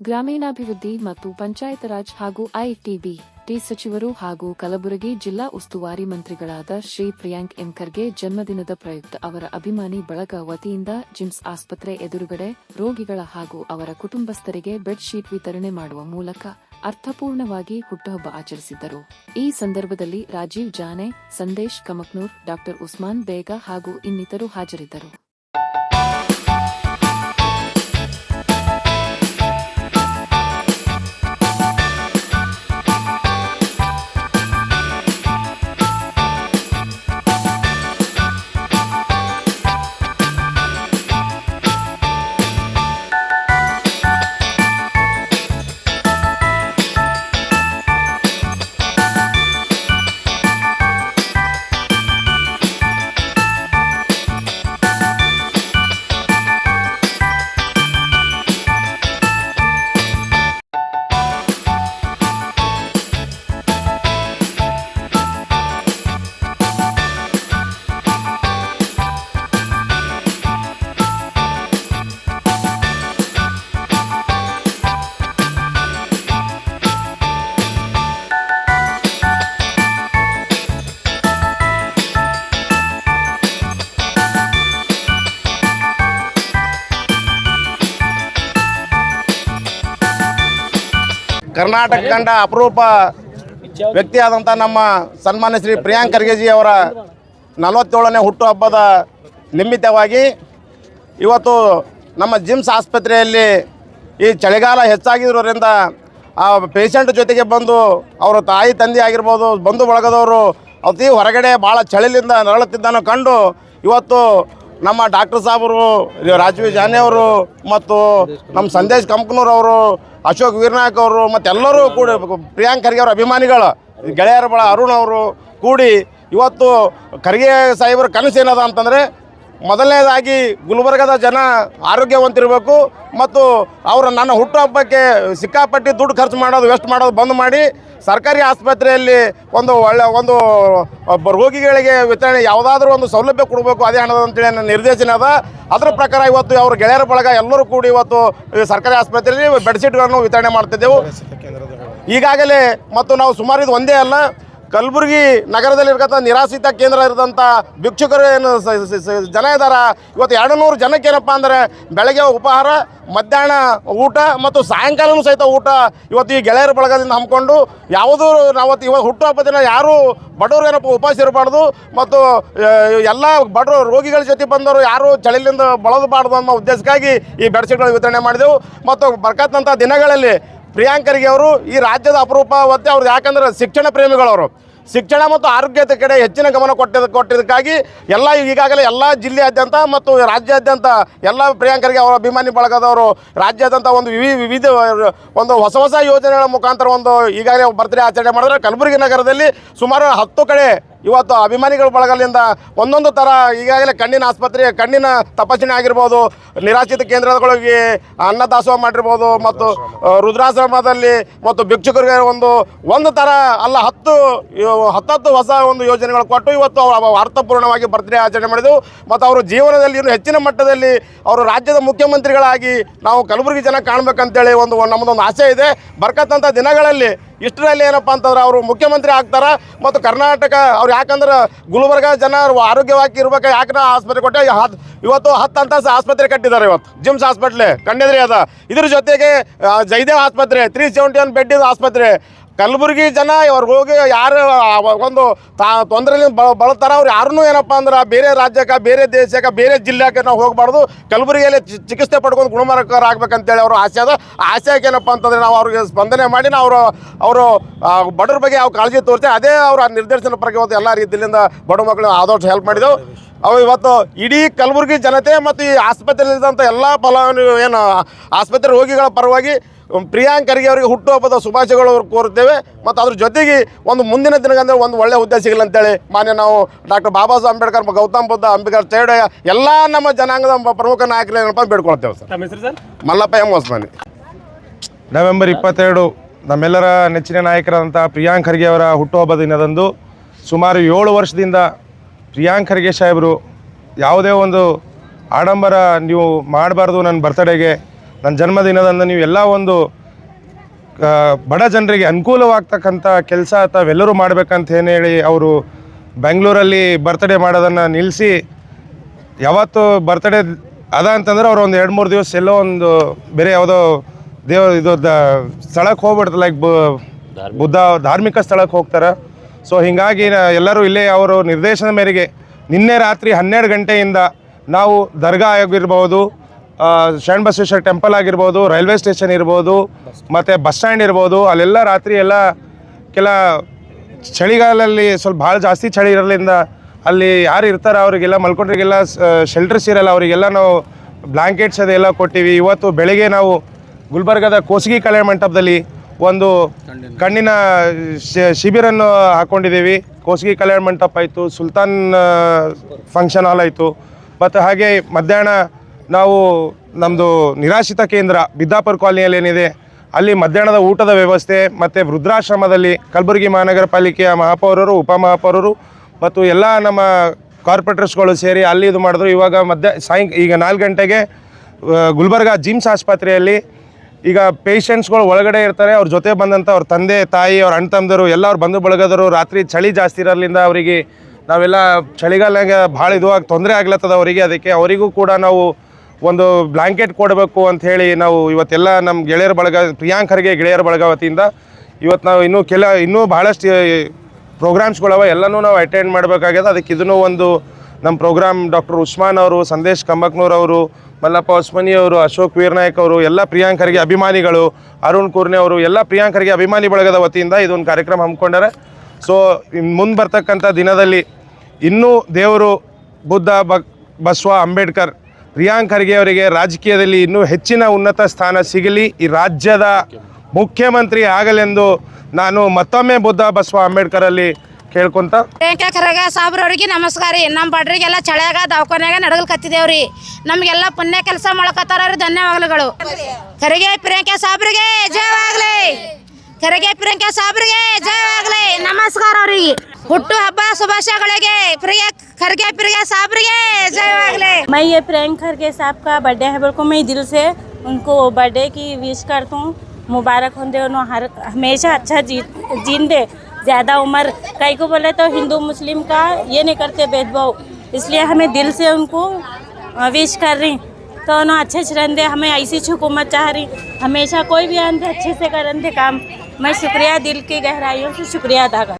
ಗ್ರಾಮೀಣಾಭಿವೃದ್ಧಿ ಮತ್ತು ಪಂಚಾಯತ್ ರಾಜ್ ಹಾಗೂ ಐಟಿಬಿ ಟಿ ಸಚಿವರು ಹಾಗೂ ಕಲಬುರಗಿ ಜಿಲ್ಲಾ ಉಸ್ತುವಾರಿ ಮಂತ್ರಿಗಳಾದ ಶ್ರೀ ಪ್ರಿಯಾಂಕ್ ಎಂಕರ್ಗೆ ಜನ್ಮದಿನದ ಪ್ರಯುಕ್ತ ಅವರ ಅಭಿಮಾನಿ ಬಳಗ ವತಿಯಿಂದ ಜಿಮ್ಸ್ ಆಸ್ಪತ್ರೆ ಎದುರುಗಡೆ ರೋಗಿಗಳ ಹಾಗೂ ಅವರ ಕುಟುಂಬಸ್ಥರಿಗೆ ಬೆಡ್ ಶೀಟ್ ವಿತರಣೆ ಮಾಡುವ ಮೂಲಕ ಅರ್ಥಪೂರ್ಣವಾಗಿ ಹುಟ್ಟುಹಬ್ಬ ಆಚರಿಸಿದ್ದರು. ಈ ಸಂದರ್ಭದಲ್ಲಿ ರಾಜೀವ್ ಜಾನೆ, ಸಂದೇಶ್ ಕಮಕ್ನೂರ್, ಡಾಕ್ಟರ್ ಉಸ್ಮಾನ್ ಬೇಗ ಹಾಗೂ ಇನ್ನಿತರು ಹಾಜರಿದ್ದರು. ಕರ್ನಾಟಕ ಕಂಡ ಅಪರೂಪ ವ್ಯಕ್ತಿಯಾದಂಥ ನಮ್ಮ ಸನ್ಮಾನ್ಯ ಶ್ರೀ ಪ್ರಿಯಾಂಕ್ ಖರ್ಗೆಜಿ ಅವರ ನಲವತ್ತೇಳನೇ ಹುಟ್ಟುಹಬ್ಬದ ನಿಮಿತ್ತವಾಗಿ ಇವತ್ತು ನಮ್ಮ ಜಿಮ್ಸ್ ಆಸ್ಪತ್ರೆಯಲ್ಲಿ ಈ ಚಳಿಗಾಲ ಹೆಚ್ಚಾಗಿರೋದ್ರಿಂದ ಆ ಪೇಷಂಟ್ ಜೊತೆಗೆ ಬಂದು ಅವರ ತಾಯಿ ತಂದೆ ಆಗಿರ್ಬೋದು, ಬಂಧು ಬಳಗದವರು ಅತಿ ಹೊರಗಡೆ ಭಾಳ ಚಳಿಲಿಂದ ನರಳುತ್ತಿದ್ದನ್ನು ಕಂಡು ಇವತ್ತು ನಮ್ಮ ಡಾಕ್ಟರ್ ಸಾಹೇಬರು ರಾಜೀವ್ ಜಾನೆ ಅವರು ಮತ್ತು ನಮ್ಮ ಸಂದೇಶ್ ಕಂಪ್ನೂರ್ ಅವರು ಅಶೋಕ್ ವೀರ್ನಾಯಕ್ ಅವರು ಮತ್ತೆಲ್ಲರೂ ಕೂಡ ಪ್ರಿಯಾಂಕ್ ಖರ್ಗೆ ಅವರ ಅಭಿಮಾನಿಗಳು ಗೆಳೆಯರ ಬಳ ಅರುಣ್ ಅವರು ಕೂಡಿ ಇವತ್ತು ಖರ್ಗೆ ಸಾಹೇಬರ ಕನಸು ಏನದ ಅಂತಂದರೆ ಮೊದಲನೇದಾಗಿ ಗುಲ್ಬರ್ಗದ ಜನ ಆರೋಗ್ಯವಂತಿರಬೇಕು ಮತ್ತು ಅವರು ನನ್ನ ಹುಟ್ಟುಹಬ್ಬಕ್ಕೆ ಸಿಕ್ಕಾಪಟ್ಟಿ ದುಡ್ಡು ಖರ್ಚು ಮಾಡೋದು ವೆಸ್ಟ್ ಮಾಡೋದು ಬಂದ್ ಮಾಡಿ ಸರ್ಕಾರಿ ಆಸ್ಪತ್ರೆಯಲ್ಲಿ ಒಂದು ಒಳ್ಳೆ ಒಂದು ರೋಗಿಗಳಿಗೆ ವಿತರಣೆ ಯಾವುದಾದ್ರೂ ಒಂದು ಸೌಲಭ್ಯ ಕೊಡಬೇಕು ಅದೇ ಹಣದ ಅಂತೇಳಿ ನನ್ನ ನಿರ್ದೇಶನ ಅದ. ಅದರ ಪ್ರಕಾರ ಇವತ್ತು ಅವ್ರ ಗೆಳೆಯರ ಬಳಗ ಎಲ್ಲರೂ ಕೂಡಿ ಇವತ್ತು ಸರ್ಕಾರಿ ಆಸ್ಪತ್ರೆಯಲ್ಲಿ ಬೆಡ್ಶೀಟ್ಗಳನ್ನು ವಿತರಣೆ ಮಾಡ್ತಿದ್ದೆವು. ಈಗಾಗಲೇ ಮತ್ತು ನಾವು ಸುಮಾರು ಇದು ಒಂದೇ ಅಲ್ಲ ಕಲಬುರಗಿ ನಗರದಲ್ಲಿರ್ತಕ್ಕಂಥ ನಿರಾಶ್ರಿತ ಕೇಂದ್ರ ಇರೋದಂಥ ಭಿಕ್ಷುಕರು ಏನು ಜನ ಇದ್ದಾರ ಇವತ್ತು ಎರಡು ನೂರು ಜನಕ್ಕೆ ಏನಪ್ಪ ಅಂದರೆ ಬೆಳಗ್ಗೆ ಉಪಹಾರ, ಮಧ್ಯಾಹ್ನ ಊಟ ಮತ್ತು ಸಾಯಂಕಾಲನೂ ಸಹಿತ ಊಟ ಇವತ್ತು ಈ ಗೆಳೆಯರ ಬಳಗದಿಂದ ಹಮ್ಮಿಕೊಂಡು ಯಾವುದೂ ನಾವತ್ತು ಇವಾಗ ಹುಟ್ಟುಹಬ್ಬ ದಿನ ಯಾರೂ ಬಡವರು ಏನಪ್ಪ ಉಪವಾಸ ಇರಬಾರ್ದು ಮತ್ತು ಎಲ್ಲ ಬಡವರು ರೋಗಿಗಳ ಜೊತೆ ಬಂದವರು ಯಾರೂ ಚಳಿಲಿಂದ ಬಳದಬಾರ್ದು ಅನ್ನೋ ಉದ್ದೇಶಕ್ಕಾಗಿ ಈ ಬೆಡ್ಶೀಟ್ಗಳ ವಿತರಣೆ ಮಾಡಿದೆವು. ಮತ್ತು ಬರ್ಕತ್ತಂಥ ದಿನಗಳಲ್ಲಿ ಪ್ರಿಯಾಂಕರಿಗೆ ಅವರು ಈ ರಾಜ್ಯದ ಅಪರೂಪ ಮತ್ತು ಅವ್ರು ಯಾಕಂದ್ರೆ ಶಿಕ್ಷಣ ಪ್ರೇಮಿಗಳವರು. ಶಿಕ್ಷಣ ಮತ್ತು ಆರೋಗ್ಯದ ಕಡೆ ಹೆಚ್ಚಿನ ಗಮನ ಕೊಟ್ಟಿದ್ದ ಕೊಟ್ಟಿದ್ದಕ್ಕಾಗಿ ಎಲ್ಲ ಈಗಾಗಲೇ ಎಲ್ಲ ಜಿಲ್ಲೆಯಾದ್ಯಂತ ಮತ್ತು ರಾಜ್ಯಾದ್ಯಂತ ಎಲ್ಲ ಪ್ರಿಯಾಂಕರಿಗೆ ಅವರ ಅಭಿಮಾನಿ ಬಳಗದವರು ರಾಜ್ಯಾದ್ಯಂತ ಒಂದು ವಿವಿ, ವಿವಿಧ ಒಂದು ಹೊಸ ಹೊಸ ಯೋಜನೆಗಳ ಮುಖಾಂತರ ಒಂದು ಈಗಾಗಲೇ ಬರ್ತ್ಡೇ ಆಚರಣೆ ಮಾಡಿದ್ರೆ ಕಲಬುರಗಿ ನಗರದಲ್ಲಿ ಸುಮಾರು ಹತ್ತು ಕಡೆ ಇವತ್ತು ಅಭಿಮಾನಿಗಳ ಬಳಗಲಿಂದ ಒಂದೊಂದು ಥರ ಈಗಾಗಲೇ ಕಣ್ಣಿನ ಆಸ್ಪತ್ರೆ ಕಣ್ಣಿನ ತಪಾಸಣೆ ಆಗಿರ್ಬೋದು ನಿರಾಶ್ರಿತ ಕೇಂದ್ರಗಳಿಗೆ ಅನ್ನದಾಸೋಹ ಮಾಡಿರ್ಬೋದು ಮತ್ತು ರುದ್ರಾಶ್ರಮದಲ್ಲಿ ಮತ್ತು ಭಿಕ್ಷುಕರಿಗೆ ಒಂದು ಒಂದು ಥರ ಅಲ್ಲ ಹತ್ತು ಹತ್ತತ್ತು ಹೊಸ ಒಂದು ಯೋಜನೆಗಳು ಕೊಟ್ಟು ಇವತ್ತು ಅರ್ಥಪೂರ್ಣವಾಗಿ ಬರ್ತ್ಡೇ ಆಚರಣೆ ಮಾಡಿದೆವು ಮತ್ತು ಅವರು ಜೀವನದಲ್ಲಿ ಇನ್ನೂ ಹೆಚ್ಚಿನ ಮಟ್ಟದಲ್ಲಿ ಅವರು ರಾಜ್ಯದ ಮುಖ್ಯಮಂತ್ರಿಗಳಾಗಿ ನಾವು ಕಲಬುರಗಿ ಜನ ಕಾಣಬೇಕಂತೇಳಿ ಒಂದು ನಮ್ಮದೊಂದು ಆಸೆ ಇದೆ. ಬರ್ಕತ್ತಂಥ ದಿನಗಳಲ್ಲಿ ಇಷ್ಟರಲ್ಲಿ ಏನಪ್ಪ ಅಂತಂದ್ರೆ ಅವರು ಮುಖ್ಯಮಂತ್ರಿ ಆಗ್ತಾರ ಮತ್ತು ಕರ್ನಾಟಕ ಅವ್ರು ಯಾಕಂದ್ರೆ ಗುಲ್ಬರ್ಗ ಜನ ಆರೋಗ್ಯವಾಗಿ ಇರ್ಬೇಕು? ಯಾಕೆ ಆಸ್ಪತ್ರೆ ಕೊಟ್ಟೆ? ಇವತ್ತು ಹತ್ತು ಅಂತ ಆಸ್ಪತ್ರೆ ಕಟ್ಟಿದ್ದಾರೆ ಇವತ್ತು. ಜಿಮ್ಸ್ ಆಸ್ಪತ್ರೆ ಕಣ್ಣೆದ್ರಿ ಅದ. ಇದ್ರ ಜೊತೆಗೆ ಜೈದೇವ್ ಆಸ್ಪತ್ರೆ ತ್ರೀ ಸೆವೆಂಟಿ ಒನ್ ಬೆಡ್ ಆಸ್ಪತ್ರೆ. ಕಲಬುರಗಿ ಜನ ಇವ್ರಿಗೆ ಹೋಗಿ ಯಾರು ಒಂದು ತಾ ತೊಂದರೆಲಿ ಬಳತಾರ. ಅವ್ರು ಯಾರನ್ನೂ ಏನಪ್ಪ ಅಂದ್ರೆ ಬೇರೆ ರಾಜ್ಯಕ್ಕೆ, ಬೇರೆ ದೇಶಕ್ಕೆ, ಬೇರೆ ಜಿಲ್ಲೆಗೆ ನಾವು ಹೋಗಬಾರ್ದು. ಕಲಬುರಗಿಯಲ್ಲಿ ಚಿಕಿತ್ಸೆ ಪಡ್ಕೊಂಡು ಗುಣಮುಖರಾಗಬೇಕಂತೇಳಿ ಅವರು ಆಸೆ ಅದ. ಆಸೆಗೆ ಏನಪ್ಪ ಅಂತಂದ್ರೆ ನಾವು ಅವ್ರಿಗೆ ಸ್ಪಂದನೆ ಮಾಡಿ ನಾವು ಅವರು ಅವರು ಬಡವ್ರ ಬಗ್ಗೆ ಅವ್ರು ಕಾಳಜಿ ತೋರಿಸಿ ಅದೇ ಅವರ ನಿರ್ದೇಶನ ಪ್ರಕಾರ ಇವತ್ತು ಎಲ್ಲ ರೀತಿಯಿಂದ ಬಡ ಮಕ್ಕಳು ಆದಷ್ಟು ಹೆಲ್ಪ್ ಮಾಡಿದೆವು. ಅವು ಇವತ್ತು ಇಡೀ ಕಲಬುರಗಿ ಜನತೆ ಮತ್ತು ಈ ಆಸ್ಪತ್ರೆಯಲ್ಲಿದ್ದಂಥ ಎಲ್ಲ ಫಲಾನು ಏನು, ಆಸ್ಪತ್ರೆ ರೋಗಿಗಳ ಪರವಾಗಿ ಪ್ರಿಯಾಂಕ್ ಖರ್ಗೆ ಅವರಿಗೆ ಹುಟ್ಟುಹಬ್ಬದ ಶುಭಾಶಯಗಳು ಕೋರುತ್ತೇವೆ. ಮತ್ತು ಅದ್ರ ಜೊತೆಗೆ ಒಂದು ಮುಂದಿನ ದಿನಗಂದ್ರೆ ಒಂದು ಒಳ್ಳೆ ಹುದ್ದೆ ಸಿಗಲಿ ಅಂತೇಳಿ ಮಾನ್ಯ ನಾವು ಡಾಕ್ಟರ್ ಬಾಬಾ ಸಾಹೇಬ್ ಅಂಬೇಡ್ಕರ್ ಗೌತಮ್ ಬುದ್ಧ ಅಂಬೇಡ್ಕರ್ ಚೇಡಯ್ಯ ಎಲ್ಲ ನಮ್ಮ ಜನಾಂಗದ ಪ್ರಮುಖ ನಾಯಕರು ಏನಪ್ಪ ಅಂತ ಬೇಡ್ಕೊಳ್ತೇವೆ ಸರ್. ತಮ್ಮ ಹೆಸರು sir? Mallappa M Hosmani. November ಇಪ್ಪತ್ತೆರಡು ನಮ್ಮೆಲ್ಲರ ನೆಚ್ಚಿನ ನಾಯಕರಾದಂಥ ಪ್ರಿಯಾಂಕ್ ಖರ್ಗೆ ಅವರ ಹುಟ್ಟುಹಬ್ಬದ ದಿನದಂದು ಸುಮಾರು ಏಳು ವರ್ಷದಿಂದ ಪ್ರಿಯಾಂಕ್ ಖರ್ಗೆ ಸಾಹೇಬರು ಯಾವುದೇ ಒಂದು ಆಡಂಬರ ನೀವು ಮಾಡಬಾರ್ದು ನನ್ನ ಬರ್ತಡೇಗೆ ನನ್ನ ಜನ್ಮದಿನದಂದು ನೀವು ಎಲ್ಲ ಒಂದು ಬಡ ಜನರಿಗೆ ಅನುಕೂಲವಾಗ್ತಕ್ಕಂಥ ಕೆಲಸ ತಾವೆಲ್ಲರೂ ಮಾಡಬೇಕಂತ ಏನು ಹೇಳಿ ಅವರು ಬೆಂಗಳೂರಲ್ಲಿ ಬರ್ತ್ಡೇ ಮಾಡೋದನ್ನು ನಿಲ್ಲಿಸಿ ಯಾವತ್ತು ಬರ್ತ್ಡೇ ಅದ ಅಂತಂದ್ರೆ ಅವ್ರು ಒಂದು ಎರಡು ಮೂರು ದಿವಸ ಎಲ್ಲೋ ಒಂದು ಬೇರೆ ಯಾವುದೋ ದೇವ ಇದು ದ ಸ್ಥಳಕ್ಕೆ ಹೋಗ್ಬಿಡ್ತಾರೆ ಲೈಕ್ ಬುದ್ಧ ಧಾರ್ಮಿಕ ಸ್ಥಳಕ್ಕೆ ಹೋಗ್ತಾರೆ. ಸೊ ಹೀಗಾಗಿ ನ- ಎಲ್ಲರೂ ಇಲ್ಲೇ ಅವರು ನಿರ್ದೇಶನ ಮೇರೆಗೆ ನಿನ್ನೆ ರಾತ್ರಿ ಹನ್ನೆರಡು ಗಂಟೆಯಿಂದ ನಾವು ದರ್ಗಾ ಆಗಿರ್ಬೋದು ಆ, ಶರಣ ಬಸವೇಶ್ವರ ಟೆಂಪಲ್ ಆಗಿರ್ಬೋದು ರೈಲ್ವೆ ಸ್ಟೇಷನ್ ಇರ್ಬೋದು ಮತ್ತು ಬಸ್ ಸ್ಟ್ಯಾಂಡ್ ಇರ್ಬೋದು ಅಲ್ಲೆಲ್ಲ ರಾತ್ರಿ ಎಲ್ಲ ಕೆಲ ಚಳಿಗಾಲದಲ್ಲಿ ಸ್ವಲ್ಪ ಭಾಳ ಜಾಸ್ತಿ ಚಳಿ ಇರೋದ್ರಿಂದ ಅಲ್ಲಿ ಯಾರು ಇರ್ತಾರೋ ಅವರಿಗೆಲ್ಲ ಮಲ್ಕೊಂಡ್ರಿಗೆಲ್ಲ ಶೆಲ್ಟರ್ಸ್ ಇರಲ್ಲ ಅವರಿಗೆಲ್ಲ ನಾವು ಬ್ಲ್ಯಾಂಕೆಟ್ಸ್ ಅದೆಲ್ಲ ಕೊಟ್ಟಿವಿ. ಇವತ್ತು ಬೆಳಗ್ಗೆ ನಾವು ಗುಲ್ಬರ್ಗದ ಕೋಸಗಿ ಕಲ್ಯಾಣ ಮಂಟಪದಲ್ಲಿ ಒಂದು ಕಣ್ಣಿನ ಶಿ- ಶಿಬಿರನ್ನು ಹಾಕ್ಕೊಂಡಿದ್ದೀವಿ ಕೋಸಗಿ ಕಲ್ಯಾಣ ಮಂಟಪ ಆಯಿತು ಸುಲ್ತಾನ್ ಫಂಕ್ಷನ್ ಹಾಲ್ ಆಯಿತು. ಮತ್ತು ಹಾಗೆ ಮಧ್ಯಾಹ್ನ ನಾವು ನಮ್ಮದು ನಿರಾಶ್ರಿತ ಕೇಂದ್ರ ಬಿದ್ದಾಪುರ ಕಾಲನಿಯಲ್ಲಿ ಏನಿದೆ ಅಲ್ಲಿ ಮಧ್ಯಾಹ್ನದ ಊಟದ ವ್ಯವಸ್ಥೆ ಮತ್ತು ವೃದ್ಧಾಶ್ರಮದಲ್ಲಿ ಕಲಬುರಗಿ ಮಹಾನಗರ ಪಾಲಿಕೆಯ ಮಹಾಪೌರರು, ಉಪಮಹಾಪೌರರು ಮತ್ತು ಎಲ್ಲ ನಮ್ಮ ಕಾರ್ಪೊರೇಟರ್ಸ್ಗಳು ಸೇರಿ ಅಲ್ಲಿ ಇದು ಮಾಡಿದ್ರು. ಇವಾಗ ಮಧ್ಯ, ಸಾಯಂ, ಈಗ ನಾಲ್ಕು ಗಂಟೆಗೆ ಗುಲ್ಬರ್ಗ ಜಿಮ್ಸ್ ಆಸ್ಪತ್ರೆಯಲ್ಲಿ ಈಗ ಪೇಷಂಟ್ಸ್ಗಳು ಒಳಗಡೆ ಇರ್ತಾರೆ. ಅವ್ರ ಜೊತೆ ಬಂದಂಥ ಅವ್ರ ತಂದೆ, ತಾಯಿ, ಅವ್ರ ಅಣ್ಣ ತಮ್ಮದರು, ಎಲ್ಲ ಅವ್ರ ಬಂಧು ಬಳಗದರು ರಾತ್ರಿ ಚಳಿ ಜಾಸ್ತಿ ಇರೋದ್ರಿಂದ ಅವರಿಗೆ ನಾವೆಲ್ಲ ಚಳಿಗಾಲಾಗ ಭಾಳ ಇದುವಾಗಿ ತೊಂದರೆ ಆಗ್ಲತ್ತದ ಅವರಿಗೆ. ಅದಕ್ಕೆ ಅವರಿಗೂ ಕೂಡ ನಾವು ಒಂದು ಬ್ಲಾಂಕೆಟ್ ಕೊಡಬೇಕು ಅಂತ ಹೇಳಿ ನಾವು ಇವತ್ತೆಲ್ಲ ನಮ್ಮ ಗೆಳೆಯರ ಬಳಗ ಪ್ರಿಯಾಂಕರಿಗೆ ಗೆಳೆಯರ ಬಳಗ ವತಿಯಿಂದ ಇವತ್ತು ನಾವು ಇನ್ನೂ ಕೆಲ, ಇನ್ನೂ ಭಾಳಷ್ಟು ಪ್ರೋಗ್ರಾಮ್ಸ್ಗಳವ ಎಲ್ಲನೂ ನಾವು ಅಟೆಂಡ್ ಮಾಡಬೇಕಾಗ್ಯದ. ಅದಕ್ಕೆ ಇದನ್ನು ಒಂದು ನಮ್ಮ ಪ್ರೋಗ್ರಾಮ್ ಡಾಕ್ಟರ್ ಉಸ್ಮಾನ್ ಅವರು, ಸಂದೇಶ್ ಕಂಬಕ್ನೂರ್ ಅವರು, ಮಲ್ಲಪ್ಪ ಉಸ್ಮನಿ ಅವರು, ಅಶೋಕ್ ವೀರ್ನಾಯಕ್ ಅವರು, ಎಲ್ಲ ಪ್ರಿಯಾಂಕರಿಗೆ ಅಭಿಮಾನಿಗಳು, ಅರುಣ್ ಕುರ್ನೆ ಅವರು, ಎಲ್ಲ ಪ್ರಿಯಾಂಕರಿಗೆ ಅಭಿಮಾನಿ ಬಳಗದ ವತಿಯಿಂದ ಇದೊಂದು ಕಾರ್ಯಕ್ರಮ ಹಮ್ಮಿಕೊಂಡಾರೆ. ಸೊ ಮುಂದೆ ಬರ್ತಕ್ಕಂಥ ದಿನದಲ್ಲಿ ಇನ್ನೂ ದೇವರು, ಬುದ್ಧ ಬಸವ, ಅಂಬೇಡ್ಕರ್ ಪ್ರಿಯಾಂಕ್ ಖರ್ಗೆ ಅವರಿಗೆ ರಾಜಕೀಯದಲ್ಲಿ ಇನ್ನೂ ಹೆಚ್ಚಿನ ಉನ್ನತ ಸ್ಥಾನ ಸಿಗಲಿ, ಈ ರಾಜ್ಯದ ಮುಖ್ಯಮಂತ್ರಿ ಆಗಲೆಂದು ನಾನು ಮತ್ತೊಮ್ಮೆ ಬುದ್ಧ ಬಸವ ಅಂಬೇಡ್ಕರಲ್ಲಿ ಕೇಳ್ಕೊಂತ ಪ್ರಿಯಾಂಕಾ ಖರ್ಗೆ ಸಾಬ್ರವ್ರಿಗೆ ನಮಸ್ಕಾರ ರೀ. ನಮ್ಮ ಬಡ್ರಿಗೆಲ್ಲ ಚಳಿಯಾಗ, ದವಾಖಾನ್ಯಾಗ ನಡಗಲ್ಕತ್ತಿದೇವ್ರಿ ನಮಗೆಲ್ಲ ಪುಣ್ಯ ಕೆಲಸ ಮಾಡಕತ್ತಾರ ಧನ್ಯವಾದಗಳು. ಖರ್ಗೆ, ಪ್ರಿಯಾಂಕಾ ಸಾಬ್ರಿಗೆ ಜಯವಾಗ್ಲಿ. ಖರ್ಗೆ ಪ್ರಿಯಾಂಕಾ ಸಾಬ್ರಿಗೆ ಜಯವಾಗ್ಲಿ ನಮಸ್ಕಾರ ಅವ್ರಿಗೆ ಹುಟ್ಟು ಹಬ್ಬ ಶುಭಾಶಯಗಳಿಗೆ ಪ್ರಿಯ ಖರ್ಗೆ ಪ್ರಿಯ ಸಾಬ್ರಿಗೆ ಜಯವಾಗ್ಲಿ मैं ये प्रियंक खरगे साहब का बर्थडे है बिल्कुल मैं दिल से उनको बर्थडे की विश करता हूँ मुबारक होंदे उन्होंने हर हमेशा अच्छा जी जीन दे ज़्यादा उम्र कई को बोले तो हिंदू मुस्लिम का ये नहीं करते भेदभाव इसलिए हमें दिल से उनको विश कर रही तो उन्होंने अच्छे से रहते हमें ऐसी हुकूमत चाह रही हमेशा कोई भी आंदे अच्छे से करते काम मैं शुक्रिया दिल की गहराइयों से शुक्रिया अदा